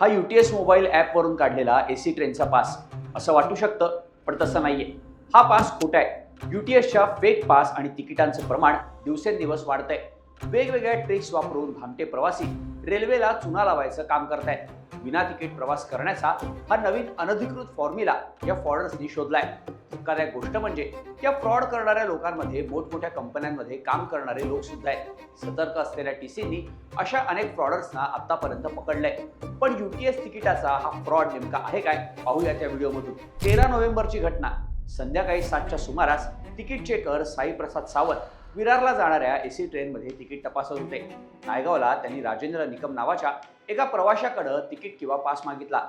हा you T S mobile ॲपवरून काढलेला ए सी ट्रेनचा पास असं वाटू शकतं पण तसं नाहीये. हा पास खोटा आहे यू टी एसच्या फेक पास आणि तिकिटांचं प्रमाण दिवसेंदिवस वाढतंय. वेगवेगळ्या ट्रिक्स वापरून भामटे प्रवासी रेल्वेला चुना लावायचं काम करतायत. विना तिकीट प्रवास करण्याचा हा नवीन अनधिकृत फॉर्म्युला या फॉर्डर्सनी शोधलाय. धक्कादायक गोष्ट म्हणजे या फ्रॉड करणाऱ्या लोकांमध्ये मोठमोठ्या कंपन्यांमध्ये काम करणारे लोक सुद्धा आहेत. सतर्क असलेल्या टी सीनी अशा अनेक फ्रॉडर्सना आतापर्यंत पकडलंय. पण युटीएस तिकिटाचा हा फ्रॉड नेमका आहे काय? पाहूया त्या व्हिडिओमधून. तेरा नोव्हेंबरची घटना. संध्याकाळी सातच्या सुमारास तिकीट चेकर साई प्रसाद सावंत विरारला जाणाऱ्या एसी ट्रेनमध्ये तिकीट तपासत होते. नायगावला त्यांनी राजेंद्र निकम नावाच्या एका प्रवाशाकडं तिकीट किंवा पास मागितला.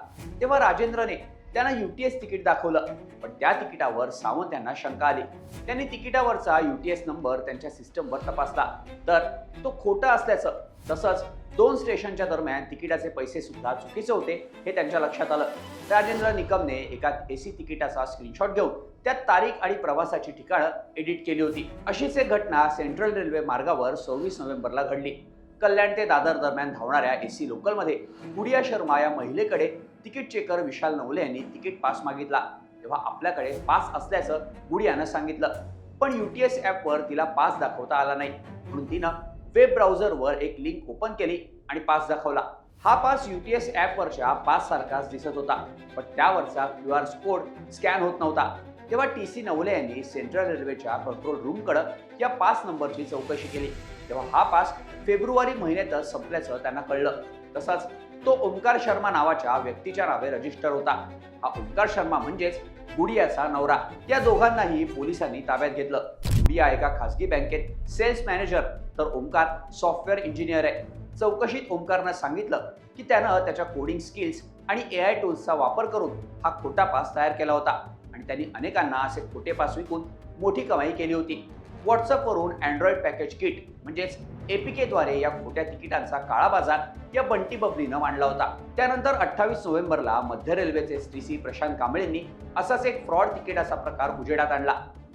तेव्हा राजेंद्रने त्यांना युटीएस तिकीट दाखवलं. पण त्या तिकिटावर सावंत यांना शंका आली. त्यांनी तिकिटावरचा युटीएस नंबर त्यांच्या सिस्टमवर तपासला. तर तो खोटा असल्याचं तसंच दोन स्टेशनच्या दरम्यान तिकिटाचे पैसे सुद्धा चुकीचे होते हे त्यांच्या लक्षात आलं. राजेंद्र निकमने एका एसी तिकिटाचा स्क्रीनशॉट घेऊन त्यात तारीख आणि प्रवासाची ठिकाणं एडिट केली होती. अशीच एक घटना सेंट्रल रेल्वे मार्गावर सव्वीस नोव्हेंबरला घडली. कल्याण ते दादर दरम्यान धावणाऱ्या एसी लोकलमध्ये गुडिया शर्मा या महिलेकडे तिकीट चेकर विशाल नवले यांनी तिकीट पास मागितला. तेव्हा आपल्याकडे पास असल्याचं गुडियानं सांगितलं. पण युटीएस ॲपवर तिला पास दाखवता आला नाही. म्हणून तिनं वेब ब्राउझरवर एक लिंक ओपन केली आणि पास दाखवला. हा पास युटीएस ॲपवरच्या पास सारखाच दिसत होता. पण त्यावरचा क्यू आर कोड स्कॅन होत नव्हता. तेव्हा टी सी नवले यांनी सेंट्रल रेल्वेच्या कंट्रोल रूमकडं या पास नंबरची चौकशी केली. तेव्हा हा पास फेब्रुवारी महिन्यातच संपल्याचं त्यांना कळलं. तसंच तो ओंकार शर्मा नावाच्या व्यक्तीच्या नावे रजिस्टर होता. हा ओंकार शर्मा म्हणजेच गुडियाचा नवरा. या दोघांनाही पोलिसांनी ताब्यात घेतलं. गुडिया एका खासगी बँकेत सेल्स मॅनेजर तर ओंकार सॉफ्टवेअर इंजिनियर आहे. चौकशीत ओंकारनं सांगितलं की त्यानं त्याच्या कोडिंग स्किल्स आणि ए आय टूल्सचा वापर करून हा खोटा पास तयार केला होता. आणि त्यांनी अनेकांना असे खोटे पास विकून मोठी कमाई केली होती. व्हॉट्सअपवरून अँड्रॉइड पॅकेज किट म्हणजेच एपीकेद्वारे या खोट्या तिकिटांचा काळा बाजार या बंटी बबलीनं मांडला होता. त्यानंतर अठ्ठावीस नोव्हेंबरला मध्य रेल्वेचे टी सी प्रशांत कांबळेंनी असाच एक फ्रॉड तिकिटाचा प्रकार उजेडात आणला.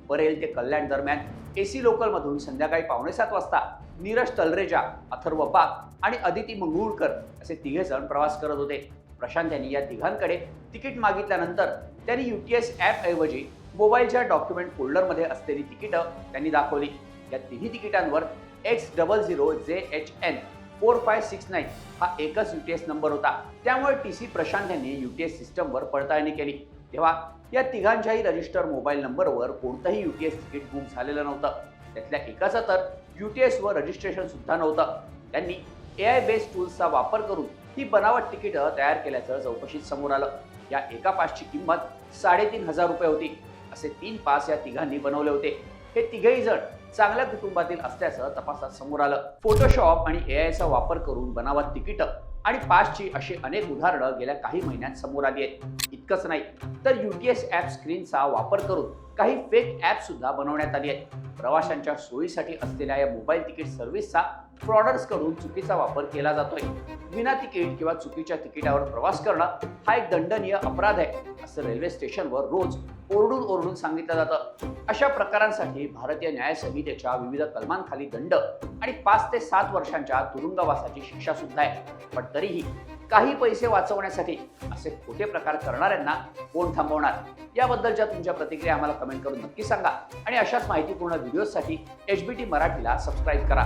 परेल ते कल्याण दरम्यान एसी लोकलमधून संध्याकाळी पावणे सात वाजता नीरज तलरेजा अथर्व बाग आणि अदिती मंगरुळकर असे तिघे जण प्रवास करत होते. प्रशांत यांनी या तिघांकडे तिकीट मागितल्यानंतर त्यांनी यू टी एस ऐवजी मोबाईलच्या डॉक्युमेंट फोल्डरमध्ये असलेली तिकीटं त्यांनी दाखवली. या तिन्ही तिकिटांवर X double zero J H N four five six nine हा एकच यू टी एस नंबर होता. त्यामुळे टी सी प्रशांत यांनी यू टी एस सिस्टमवर पडताळणी केली. तेव्हा या तिघांच्याही रजिस्टर मोबाईल नंबरवर कोणतंही U T S ticket book झालेलं नव्हतं. त्यातल्या एकाचं तर यू टी एसवर रजिस्ट्रेशन सुद्धा नव्हतं. त्यांनी ए आय बेस्ड टूल्सचा वापर करून ही बनावट तिकीटं तयार केल्याचं चौकशीत समोर आलं. या एका पासची किंमत साडेतीन हजार रुपये होती. असे तीन पास या तिघांनी बनवले होते. हे तिघेही जण चांगल्या कुटुंबातील असल्याचं तपासात समोर आलं. फोटोशॉप आणि ए वापर करून बनावट तिकीट आणि पासची अशी अनेक उदाहरणं गेल्या काही महिन्यात समोर आली आहेत. इतकंच नाही. तर युटीएस ॲप स्क्रीनचा वापर करून काही फेक ऍप सुद्धा बनवण्यात आली आहेत. प्रवाशांच्या सोयीसाठी असलेल्या या मोबाईल तिकीट सर्व्हिसचा फ्रॉडर्सकडून चुकीचा वापर केला जातोय. विना तिकीट किंवा चुकीच्या तिकिटावर प्रवास करणं हा एक दंडनीय अपराध आहे असं रेल्वे स्टेशनवर रोज ओरडून ओरडून सांगितलं जातं. अशा प्रकारांसाठी भारतीय न्याय संहितेच्या विविध कलमांखाली दंड आणि पाच ते सात वर्षांच्या तुरुंगवासाची शिक्षा सुद्धा आहे. पण तरीही काही पैसे वाचवण्यासाठी असे खोटे प्रकार करणाऱ्यांना कोण थांबवणार? याबद्दलच्या तुमच्या प्रतिक्रिया आम्हाला कमेंट करून नक्की सांगा. आणि अशाच माहितीपूर्ण व्हिडिओसाठी एच बी टी मराठीला सबस्क्राईब करा.